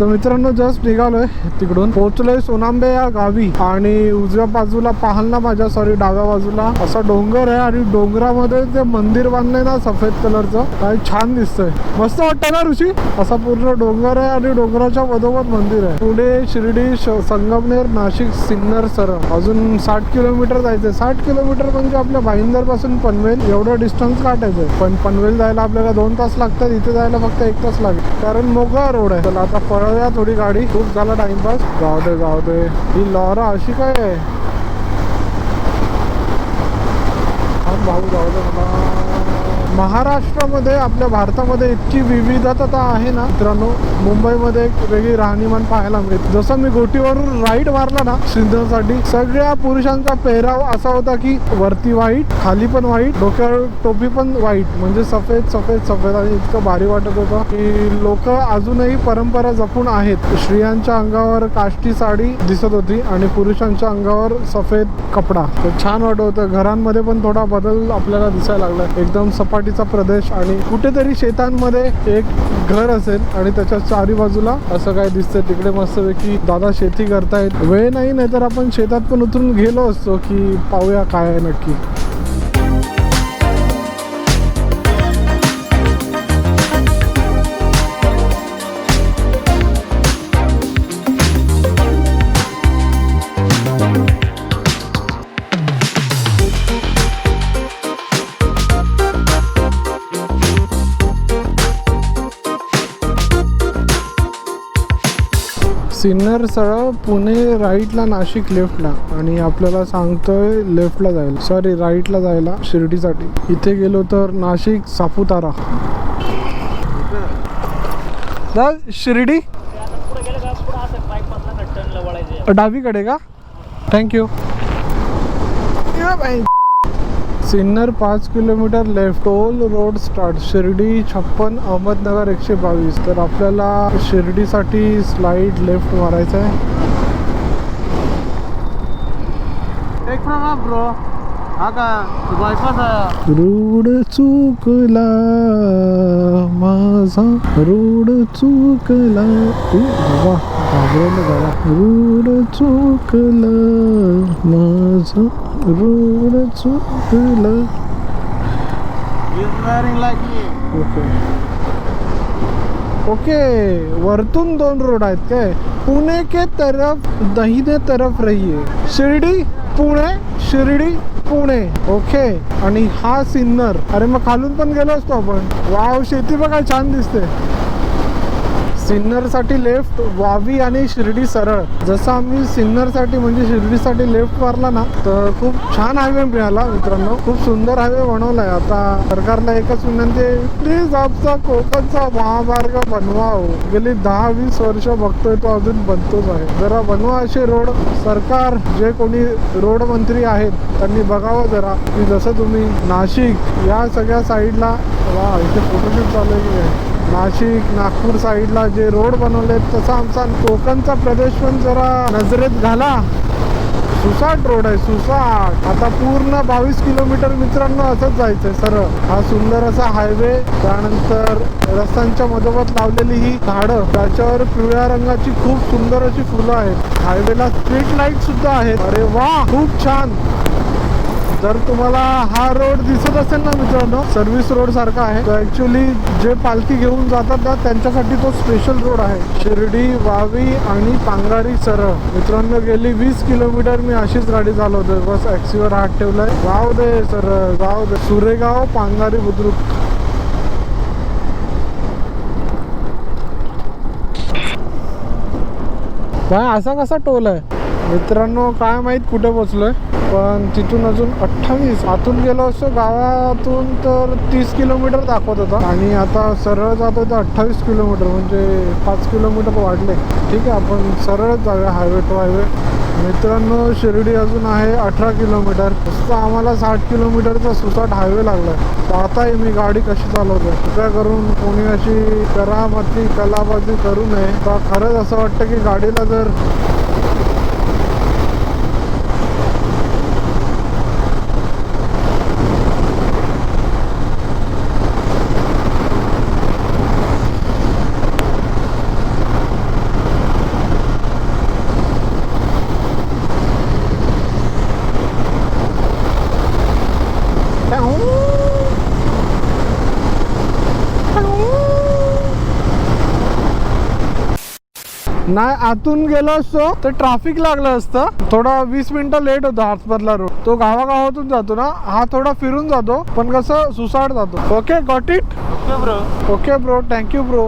तर मित्रांनो जस्ट निघालोय तिकडून. पोहोचलोय सोनांबे या गावी आणि उजव्या बाजूला पाहाल ना माझ्या सॉरी डाव्या बाजूला. असा डोंगर आहे आणि डोंगरामध्ये ते मंदिर बांधलंय ना सफेद कलरचं काय छान दिसतंय. मस्त वाटतं ना ऋषी? असा पूर्ण डोंगर आहे आणि डोंगराच्या मधोमध मंदिर आहे. पुणे शिर्डी श- संगमनेर नाशिक सिन्नर सरळ. अजून साठ किलोमीटर जायचंय. साठ किलोमीटर म्हणजे आपल्या भाईंदरपासून पनवेल. एवढं डिस्टन्स काटायचंय. पण पनवेल जायला आपल्याला दोन तास लागतात. इथे जायला फक्त एक तास लागेल. कारण मोकळा रोड आहे. आता आता पळूया थोडी गाडी. खूप झाला टाइमपास जाऊ दे जाऊ दे. ही लॉरा अशी काय आहे? भाऊ जाऊ दे मला. महाराष्ट्रामध्ये आपल्या भारतामध्ये इतकी विविधता आहे ना मित्रांनो. मुंबईमध्ये एक वेगळी राहणीमान पाहायला मिळते. जसं मी गोटीवरून राईट मारला ना सिंधूसाठी सगळ्या पुरुषांचा पेहराव असा होता की वरती व्हाईट खाली पण वाईट डोक्यावर टोपी पण वाईट म्हणजे सफेद सफेद सफेद आणि इतकं भारी वाटत होतं की लोक अजूनही परंपरा जपून आहेत. स्त्रियांच्या अंगावर काष्टी साडी दिसत होती आणि पुरुषांच्या अंगावर सफेद कपडा. तर छान वाटत होतं. घरांमध्ये पण थोडा बदल आपल्याला दिसायला लागला. एकदम सपाट सपाटीचा प्रदेश आणि कुठेतरी शेतांमध्ये एक घर असेल आणि त्याच्या चारी बाजूला असं काय दिसतंय. तिकडे मस्तपैकी दादा शेती करतायत. वेळ नाही नाहीतर आपण शेतात पण उतरून गेलो असतो की पाहूया काय आहे नक्की. सिन्नर सरळ पुणे राईटला नाशिक लेफ्टला आणि आपल्याला सांगतोय लेफ्टला जायला. सॉरी राईटला जायला शिर्डीसाठी. इथे गेलो तर नाशिक सापुतारा. शिर्डी. डावीकडे का? थँक्यू सिन्नर पाच kilometre left toll road start Shirdi छप्पन अहमदनगर एकशे बावीस. तर आपल्याला शिर्डीसाठी स्लाईड लेफ्ट मारायचं आहे. एक ब्रो रूढ चुकला माझा रूढ चुकला. रोड चुकला माझा रोड चुकला ओके. ओके वरतून दोन रोड आहेत काय? पुणे के तरफ दहिने तरफ रहिये. शिर्डी पुणे शिर्डी पुणे. ओके. आणि हा सिन्नर. अरे मग खालून पण गेलो असतो आपण. वाव शेती बघा छान दिसते. सिन्नरसाठी लेफ्ट वावी आणि शिर्डी सरळ. जसं आम्ही सिन्नरसाठी म्हणजे शिर्डीसाठी लेफ्ट मारला ना तर खूप छान हायवे मिळाला मित्रांनो. खूप सुंदर हायवे बनवलाय. आता सरकारला एकच विनंती आहे प्लीज आमचा कोकणचा महामार्ग बनवा हो गेली दहा वीस वर्ष बघतोय तो अजून बनतोच आहे. जरा बनवा असे रोड. सरकार जे कोणी रोड मंत्री आहेत त्यांनी बघावं जरा. की जसं तुम्ही नाशिक या सगळ्या साईडला वा इथे फोटोशूट चालू आहे की नाशिक नागपूर साईडला जे रोड बनवले तसा आमचा कोकणचा प्रदेश पण जरा नजरेत घाला. सुसाट रोड आहे सुसाट. आता पूर्ण बावीस किलोमीटर मित्रांनो असंच जायचंय सरळ. हा सुंदर असा हायवे त्यानंतर रस्त्यांच्या मधोमध लावलेली ही झाडं त्याच्यावर पिवळ्या रंगाची खूप सुंदर अशी फुलं आहेत. हायवेला स्ट्रीट लाइट सुद्धा आहेत. अरे वा खूप छान. जर तुम्हाला हा रोड दिसत असेल ना मित्रांनो? सर्व्हिस रोड सारखा आहे. ऍक्च्युली जे पालखी घेऊन जातात ना त्यांच्यासाठी तो स्पेशल रोड आहे. शिर्डी वावी आणि पांगारी सरळ. मित्रांनो गेली वीस किलोमीटर मी अशीच गाडी चालवतोय. बस ऍक्सीवर हात ठेवलाय. गाव दे सर गाव दे. सुरेगाव पांगारी बुद्रुक. असा कसा टोल आहे? मित्रांनो काय माहीत कुठे पोचलोय पण तिथून अजून अठ्ठावीस. आतून गेलो असतो गावातून तर तीस किलोमीटर दाखवत होता. आणि आता सरळ जातो तर अठ्ठावीस किलोमीटर म्हणजे पाच किलोमीटर वाढले. ठीक आहे आपण सरळच जाऊया हायवे टू हायवे मित्रांनो शिर्डी अजून आहे अठरा किलोमीटर. फक्त आम्हाला साठ किलोमीटरचा सुसाट हायवे लागलाय. आता मी गाडी कशी चालवतो कृपया करून कोणी अशी करामती कलाबाजी करू नये. तर खरंच असं वाटतं की गाडीला जर नाही आतून गेलो असतो तर ट्रॅफिक लागलं असतं. थोडा वीस मिनिटं लेट होतो हातमधला रोड तो गावागावातून जातो ना हा थोडा फिरून जातो पण कसं सुसाट जातो. Okay got it okay bro okay bro thank you bro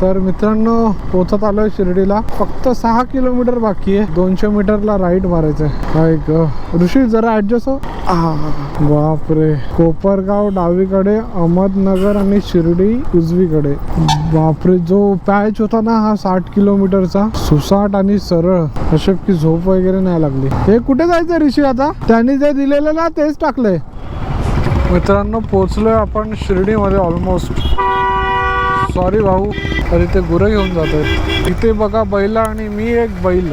तर मित्रांनो पोचत आलोय शिर्डीला. फक्त सहा किलोमीटर बाकी आहे. दोनशे मीटरला राईट मारायचंय. काय ऋषी जरा ऍडजस्ट हो. बापरे. कोपरगाव डावीकडे अहमदनगर आणि शिर्डी उजवीकडे. बापरे जो पॅच होता ना हा साठ किलोमीटरचा. सुसाट आणि सरळ. अशोक की झोप वगैरे नाही लागली. हे कुठे जायचं ऋषी आता? त्यांनी जे दिलेलं ना तेच टाकलंय. मित्रांनो पोचलोय आपण शिर्डीमध्ये ऑलमोस्ट सॉरी भाऊ अरे ते गुरं घेऊन जात आहेत इथे बघा बैला आणि मी एक बैल.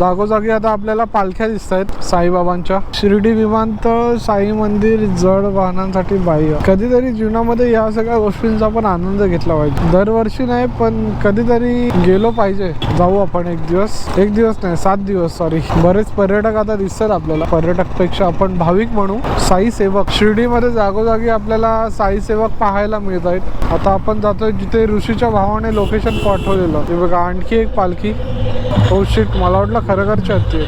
जागोजागी आता आपल्याला पालख्या दिसत आहेत साईबाबांच्या. शिर्डी विमानतळ साई मंदिर जड वाहनांसाठी बाह्य. कधीतरी जीवनामध्ये या सगळ्या गोष्टींचा पण आनंद घेतला पाहिजे. दरवर्षी नाही पण कधीतरी गेलो पाहिजे. जाऊ आपण एक दिवस. एक दिवस नाही सात दिवस सॉरी बरेच पर्यटक आता दिसतात आपल्याला. पर्यटकपेक्षा आपण भाविक म्हणू साई सेवक. शिर्डीमध्ये जागोजागी आपल्याला साई सेवक पाहायला मिळत आहेत आता आपण जातोय जिथे ऋषीच्या भावाने लोकेशन पाठवलेलं. ते बघा आणखी एक पालखी. Oh हो शिट मला वाटलं खरोखरची हत्ती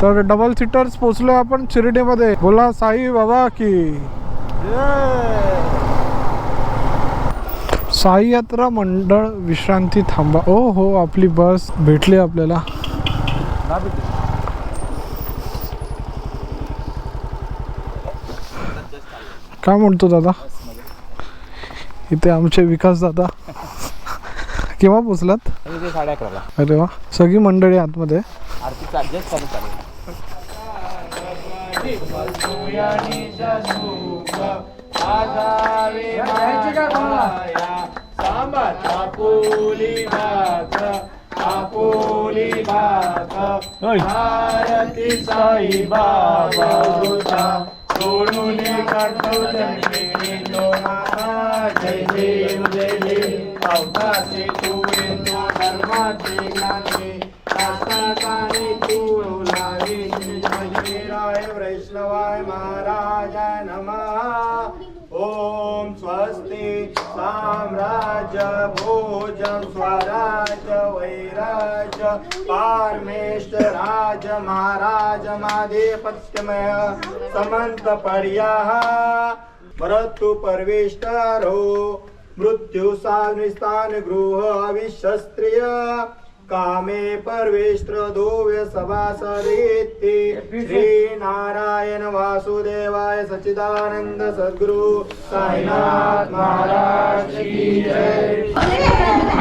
तर डबल सीटर्स पोचलो आपण शिर्डीमध्ये. बोला साई बाबा की. साई यात्रा मंडळ विश्रांती थांबा. ओ हो आपली बस भेटली आपल्याला. काय म्हणतो दादा? इथे आमचे विकास दादा. केव्हा पोचलात साडे अकराला. अरे वा. सगळी मंडळी आतमध्ये. आरती चालू भारती साई बाबा तो काढतो जय देव जय देव अवताचे तू येतो धर्माचे ज्ञाने साम्राज भोजन स्वराज वैराज पारमेश्वर राज महाराज माधेपत्यमय समंत पर्या मृत्यु परवेष्टरो मृत्यु स्थान गृह अविशस्त्रिय कामे परवेष्ट्र दोव्य सभासदेते श्री नारायण वासुदेवाय सच्चिदानंद सद्गुरु साईनाथ महाराज की जय।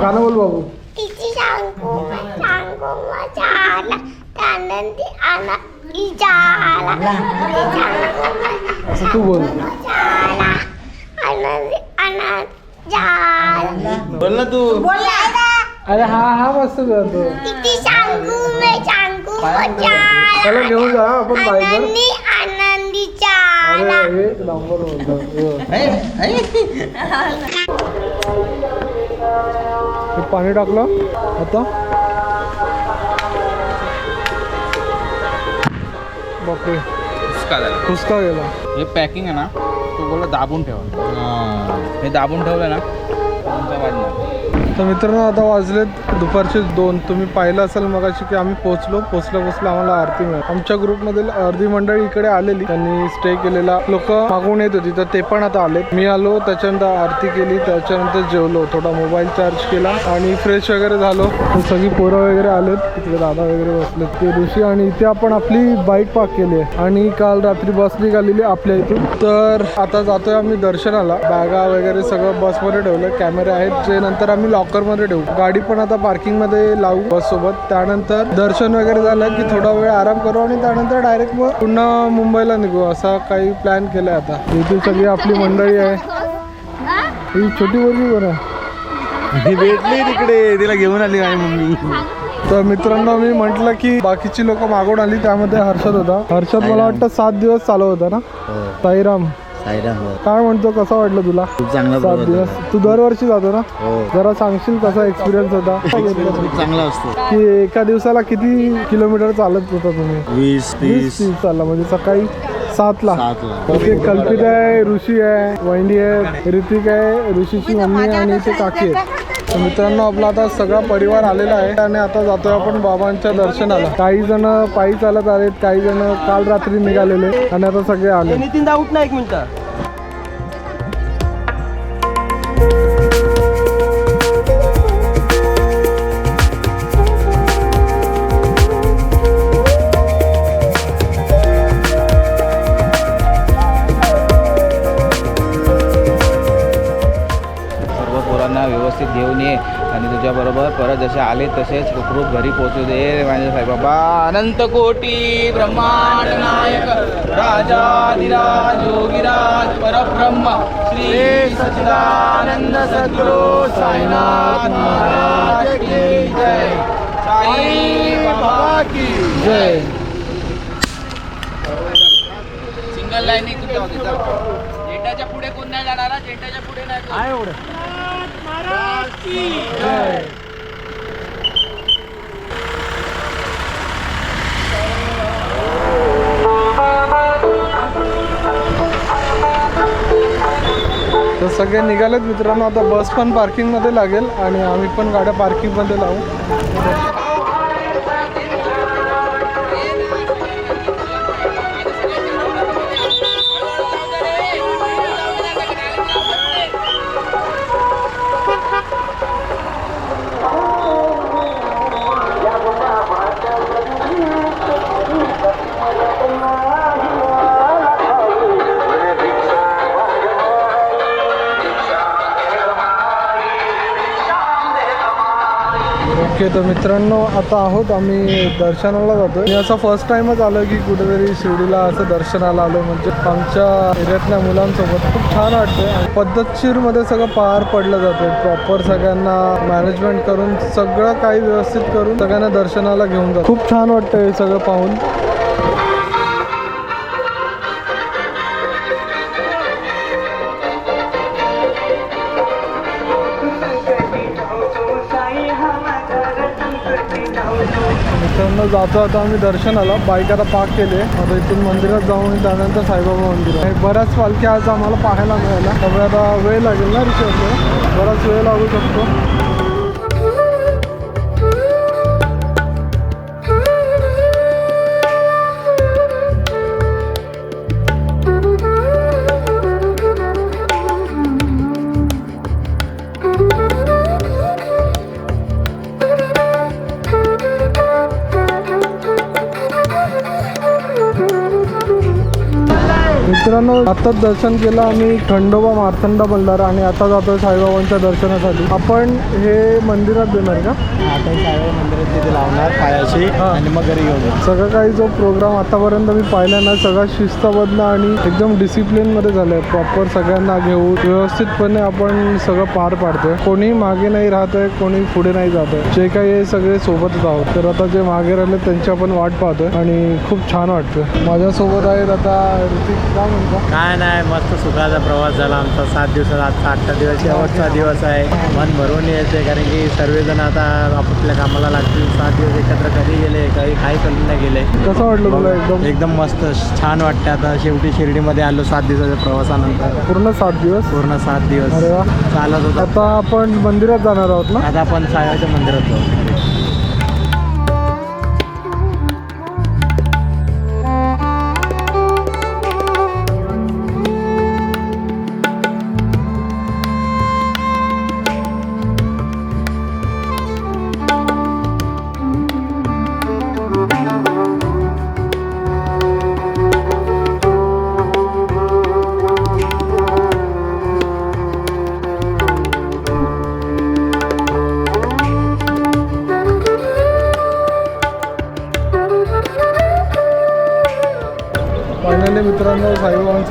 गाणं बोल बाबू। तिची सांगू सांगू मजा आला त्यानंतर आला इजाला असं तू बोल। आनंद जाला। बोल ना तू। अरे हा हा मस्त करतो. किती सांगू मी सांगू मजा त्याला आला घेऊन जा आपण बाईकवर आनंदी आनंदी जाला अरे एक नंबर बोलतो हे पाणी टाकलं. आता? बापरे. खुसका गेला. हे पॅकिंग आहे ना तो बोला दाबून ठेवा. हे दाबून ठेवलं ना तुमचा वाजणार. तर मित्रांनो आता वाजलेत दुपारचे दोन. तुम्ही पाहिलं असाल मगाशी की आम्ही पोहोचलो. पोहोचल्या पोहोचल्या आम्हाला आरती मिळाली. आमच्या ग्रुपमधील अर्धी मंडळी इकडे आलेली. त्यांनी स्टे केलेला. लोक मागून येत होती तर ते पण आता आले मी आलो त्याच्यानंतर आरती केली त्याच्यानंतर जेवलो. थोडा मोबाईल चार्ज केला आणि फ्रेश वगैरे झालो. सगळी पोरं वगैरे आलेत. तिकडे दादा वगैरे बसले ते दिवशी आणि इथे आपण आपली बाईक पार्क केली आहे. आणि काल रात्री बस निघालेली आपल्या इथून. तर आता जातोय आम्ही दर्शनाला. बॅगा वगैरे सगळं बसमध्ये ठेवलं कॅमेरे आहेत. जे नंतर आम्ही लॉकरमध्ये ठेवू. गाडी पण आता पार्किंगमध्ये लावू बस सोबत त्यानंतर दर्शन वगैरे झालं की थोडा वेळ आराम करू आणि त्यानंतर डायरेक्ट मग पुन्हा मुंबईला निघू. असा काही प्लॅन केलाय आता. इथे सगळी आपली मंडळी आहे. ही छोटी मुलगी कोण आहे? भेटली तिकडे. तिला घेऊन आली माझी मम्मी. तर मित्रांनो मी म्हंटल की बाकीची लोक मागून आली त्यामध्ये हर्षद होता. हर्षद मला वाटतं सात दिवस चालू होता ना? साईराम साईराम काय म्हणतो कसं वाटलं तुला? खूप चांगला सात प्रवास दिवस. तू दरवर्षी जातो ना? हो. जरा सांगशील कसा एक्सपिरियन्स होता? खूप चांगला असतो. की एका दिवसाला किती किलोमीटर चालत होता तुम्ही? वीस वीस तीस तीस चालला म्हणजे सकाळी सातला. सातला. ओके कल्पित आहे ऋषी आहे वैंडी आहे ऋतिक आहे ऋषीची मम्मी आहे आणि इथे काकी आहे मित्रांनो आपला आता सगळा परिवार आलेला आहे आणि आता जातोय आपण बाबांच्या दर्शनाला. काही जण पायी चालत आलेत काही जण काल रात्री निघालेले आणि आता सगळे आले. नितीन दा उठ ना एक मिनिट. तुझ्याबरोबर परत जसे आले तसेच सुखरूप घरी पोहोचू दे रे माझे साईबाबा. अनंत कोटी ब्रह्मांड नायक राजाधिराज योगीराज परब्रह्म श्री सच्चिदानंद सद्गुरु साईनाथ महाराज की जय. साई बाबा की जय. सिंगल लाईन झेंडाच्या पुढे कोण नाही जाणार? झेंडाच्या पुढे नाही जय. तर सगळे निघालेत मित्रांनो. आता बस पण पार्किंगमध्ये लागेल आणि आम्ही पण गाड्या पार्किंगमध्ये लावू. ओके तर मित्रांनो आता आहोत आम्ही दर्शनाला जातो मी असं फर्स्ट टाइमच आलो की कुठेतरी शिर्डीला असं दर्शनाला आलो म्हणजे आमच्या एरियातल्या मुलांसोबत. खूप छान वाटतंय. आणि पद्धतशीरमध्ये सगळं पार पडलं जातं प्रॉपर सगळ्यांना मॅनेजमेंट करून सगळं काही व्यवस्थित करून सगळ्यांना दर्शनाला घेऊन जातो खूप छान वाटतं हे सगळं पाहून. त्यांना जातो आता आम्ही दर्शनाला बायकाला पार्क केले. आता इथून मंदिरात जाऊन त्यानंतर साईबाबा मंदिर आहे बऱ्याच पालखी आज आम्हाला पाहायला मिळाल्या. त्यामुळे आता वेळ लागेल ना रिक्षा बराच वेळ लागू शकतो. मित्रांनो आताच दर्शन केलं आम्ही खंडोबा मार्तंडा बंडारा आणि आता जातोय साईबाबांच्या दर्शनासाठी. आपण हे मंदिरात देणार का? आता साईबाबा मंदिरात तिथे लावणार पायाशी हा. आणि मग घरी घेऊन जाऊ. सगळं काही जो प्रोग्राम आतापर्यंत मी पाहिला ना सगळा शिस्तबद्ध आणि एकदम डिसिप्लिनमध्ये झालं आहे प्रॉपर सगळ्यांना घेऊन व्यवस्थितपणे आपण सगळं पार पाडतोय. कोणी मागे नाही राहत आहे कोणी पुढे नाही जात आहे जे काही आहे सगळे सोबतच आहोत. तर आता जे मागे राहिले त्यांची आपण वाट पाहतोय आणि खूप छान वाटतंय. माझ्यासोबत आहेत आता ऋतिक काय नाही मस्त सुखाचा प्रवास झाला आमचा. सात दिवसाचा आजचा आठचा दिवस शेवटचा दिवस आहे. मन भरून यायचं कारण की सर्वजण आता आपापल्या कामाला लागतील. सात दिवस एकत्र कधी गेले काही काही करून नाही गेले. कसं वाटलं तुला एकदम? एकदम मस्त छान वाटतं आता शेवटी शिर्डीमध्ये आलो सात दिवसाच्या प्रवासानंतर. पूर्ण सात दिवस? पूर्ण सात दिवस. चालत होता. आता आपण मंदिरात जाणार आहोत ना? आता आपण सायाच्या मंदिरात जाऊ.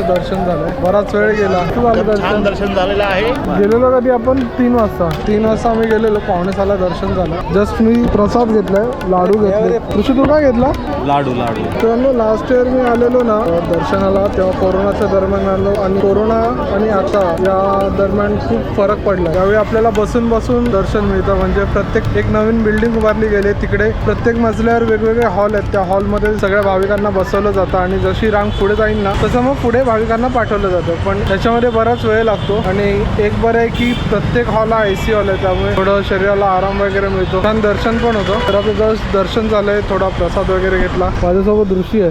साईबाबांचं दर्शन झालं. बराच वेळ गेला. झालं छान दर्शन दर्शन झालेलं आहे. गेलेलो कधी आपण? तीन वाजता. तीन वाजता आम्ही गेलेलो. पावणे सहाला दर्शन झालं. जस्ट मी प्रसाद घेतलाय लाडू घेतले. ऋषी तू काय घेतला? लाडू लाडू. मित्रांनो लास्ट इयर मी आलेलो ना दर्शनाला तेव्हा कोरोनाच्या दरम्यान आलो. आणि कोरोना आणि आता या दरम्यान खूप फरक पडला. त्यावेळी आपल्याला बसून बसून दर्शन मिळतं. म्हणजे प्रत्येक एक नवीन बिल्डिंग उभारली गेली तिकडे. प्रत्येक मजल्यावर वेगवेगळे हॉल आहेत. त्या हॉलमध्ये सगळ्या भाविकांना बसवलं जातं. आणि जशी रांग पुढे जाईल ना तसं मग पुढे भाविकांना पाठवलं जातं. पण त्याच्यामध्ये बराच वेळ लागतो आणि एक बरं आहे की प्रत्येक हॉल हा ए सी हॉल आहे त्यामुळे थोडं शरीराला आराम वगैरे मिळतो. छान दर्शन पण होतं. तर आपलं जस्ट दर्शन झालंय थोडा प्रसाद वगैरे घेतला. माझ्यासोबत ऋषी आहे.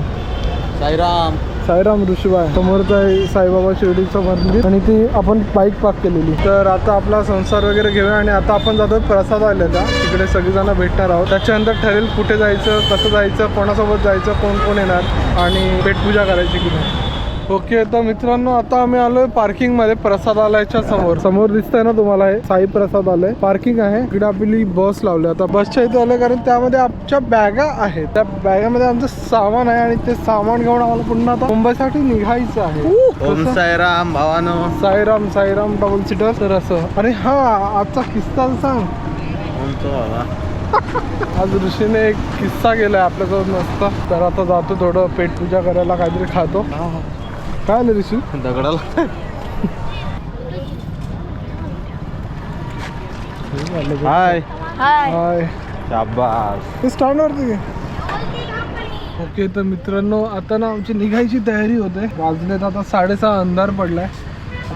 साईराम. साईराम ऋषीबाई. समोरचं आहे साईबाबा शिर्डीचं मंदिर. आणि ती आपण बाईक पार्क केलेली. तर आता आपला संसार वगैरे घेऊया आणि आता आपण जातो प्रसाद आलेला तिकडे सगळीजण भेटणार आहोत. त्याच्यानंतर ठरेल कुठे जायचं कसं जायचं कोणासोबत जायचं कोण कोण येणार आणि पेटपूजा करायची की नाही. ओके तर मित्रांनो आता आम्ही आलोय पार्किंगमध्ये प्रसादालयाच्या समोर. समोर दिसतंय ना तुम्हाला हे? साई प्रसाद आलंय पार्किंग आहे. इकडे आपली बस लावली. आता बसच्या इथे आलोय कारण त्यामध्ये आमच्या बॅगा आहेत. त्या बॅगामध्ये आमचं सामान आहे आणि ते सामान घेऊन आम्हाला पुन्हा आता मुंबईसाठी निघायचं आहे. ओम? साईराम भावानो. साईराम साईराम डबल सीटर तर असं. अरे हा आजचा किस्सा सांग. आज ऋषीने एक किस्सा केलाय आपल्यासोबत नसता तर आता जातो थोडं पेटपूजा करायला काहीतरी खातो. काय आलं ऋषी? दगडाला हाय. हाय. शाबास. ते स्टँडवरती घे. ओके तर मित्रांनो आता ना आमची निघायची तयारी होते. वाजलेत आता साडेसहा अंधार पडलाय.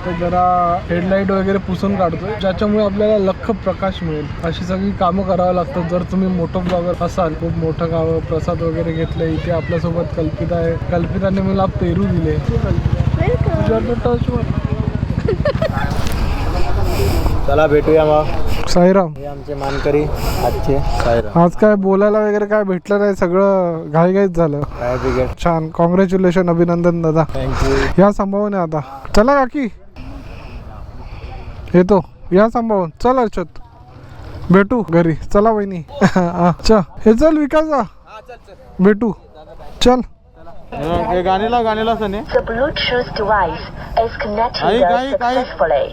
आता जरा हेडलाईट वगैरे पुसून काढतोय. ज्याच्यामुळे आपल्याला लख प्रकाश मिळेल. अशी सगळी कामं करावं लागतात. जर तुम्ही मोठं ब्लॉगर असाल खूप मोठं गाव प्रसाद वगैरे घेतलंय इथे आपल्यासोबत कल्पिता आहे. कल्पिताने मला पेरू दिले. चला भेटूया मग. साईराम. हे आमचे मानकरी आजचे साईराम. आज काय बोलायला वगैरे काय भेटलं नाही सगळं घाईघाईत झालं. काय ब्रिगेड छान. कॉंग्रॅच्युलेशन अभिनंदन दादा. थँक्यू या संभावना आता. चला काकी. येतो या संभावून चल अर्षद. भेटू घरी. चला वहिनी. अच्छा हे चल विकास जा भेटू. चल. गाणी लाव गाणी लाव Sunny Ay, ay, ay. successfully.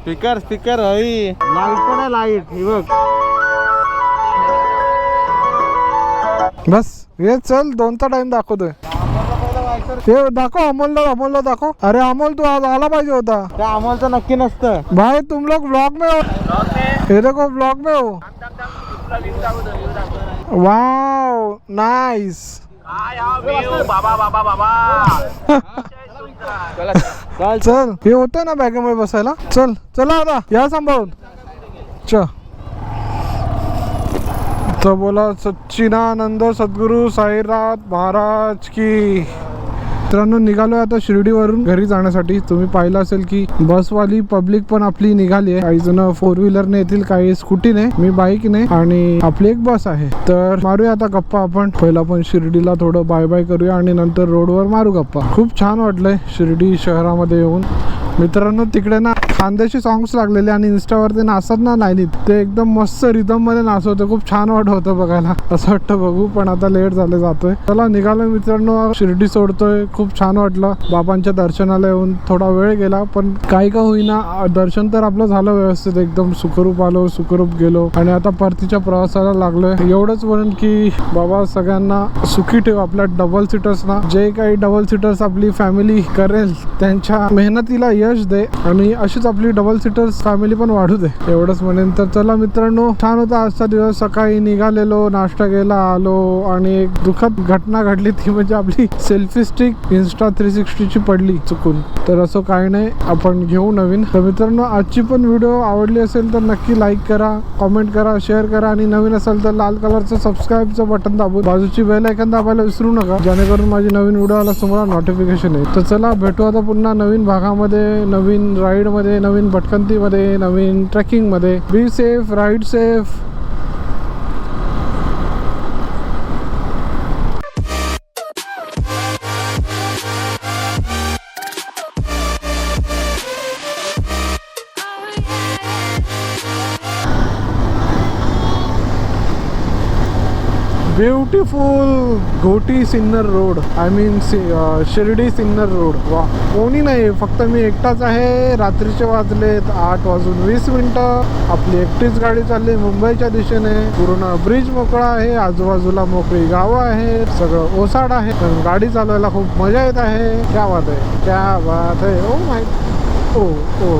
Speaker speaker हई लाइट पण आहे लाइट. ही बघ. बस. हे चल दोनचा टाइम दाखवतोय. हे दाखव अमोलला अमोलला दाखव. अरे अमोल तू आज आला पाहिजे होता. त्या अमोलचं नक्की नसतं. भाई तुम लोग ब्लॉग में हो. ये देखो ब्लॉग में हो. वाओ नाइस चल हे होतं ना बॅगेमध्ये बसायला? चल चला आता. या सांभाळून. च. बोला सच्चिदानंद सद्गुरू साईनाथ महाराज की. मित्रांनो निघालो आता शिर्डीवरून घरी जाण्यासाठी. तुम्ही पाहिलं असेल की बसवाली पब्लिक पण आपली निघाली आहे. काही जण फोर व्हीलरने येतील काही स्कूटीने मी बाईकने आणि आपली एक बस आहे. तर मारूया आता गप्पा आपण. पहिला आपण शिर्डीला थोडं बाय बाय करूया आणि नंतर रोडवर मारू गप्पा. खूप छान वाटलंय शिर्डी शहरामध्ये येऊन. मित्रांनो तिकडे ना खानदेशी सॉंग्स लागलेले आणि इंस्टावरती नाचत ना नाही ते एकदम मस्त रिदममध्ये नाचवते खूप छान वाट होतं बघायला. असं वाटतं बघू पण आता लेट झाले जातोय. चला निघालो मित्रांनो. शिर्डी सोडतोय. खूप छान वाटलं. बाबांच्या दर्शनाला येऊन थोडा वेळ गेला पण काही का होईना दर्शन तर आपलं झालं व्यवस्थित. एकदम सुखरूप आलो सुखरूप गेलो. आणि आता परतीच्या प्रवासाला लागलोय. एवढंच म्हणून की बाबा सगळ्यांना सुखी ठेव. आपल्या डबल सीटर्सना जे काही डबल सीटर्स आपली फॅमिली करेल त्यांच्या मेहनतीला यश दे आणि अशीच आपली डबल सीटर्स फॅमिली पण वाढू दे. एवढंच म्हणेन तर चला मित्रांनो छान होता आजचा दिवस. सकाळी निघालेलो नाश्ता केला आलो आणि एक दुःखद घटना घडली ती म्हणजे आपली सेल्फी स्टिक इन्स्टा थ्री सिक्स्टीची पडली चुकून. तर असं काही नाही आपण घेऊ नवीन. तर मित्रांनो आजची पण व्हिडिओ आवडली असेल तर नक्की लाईक करा कॉमेंट करा शेअर करा आणि नवीन असेल तर लाल कलरचं सबस्क्राईबचं बटन दाबू बाजूची बेल ऐकन दाबायला विसरू नका. जेणेकरून माझी नवीन व्हिडिओ आला तुम्हाला नोटिफिकेशन येईल. तर चला भेटू आता पुन्हा नवीन भागामध्ये. नवीन राईडमध्ये नवीन भटकंतीमध्ये नवीन ट्रेकिंगमध्ये be safe ride safe beautiful Ghoti Sinnar road. I mean C Shirdi Sinnar road. वा कोणी नाही फक्त मी एकटाच आहे. रात्रीचे वाजलेत आठ वाजून वीस मिनटं. आपली एकटीच गाडी चालली मुंबईच्या दिशेने. पूर्ण ब्रिज मोकळा आहे आजूबाजूला मोकळी गावं आहे सगळं ओसाड आहे. पण गाडी चालवायला खूप मजा येत आहे. क्या बात आहे. क्या बात आहे. Oh my oh O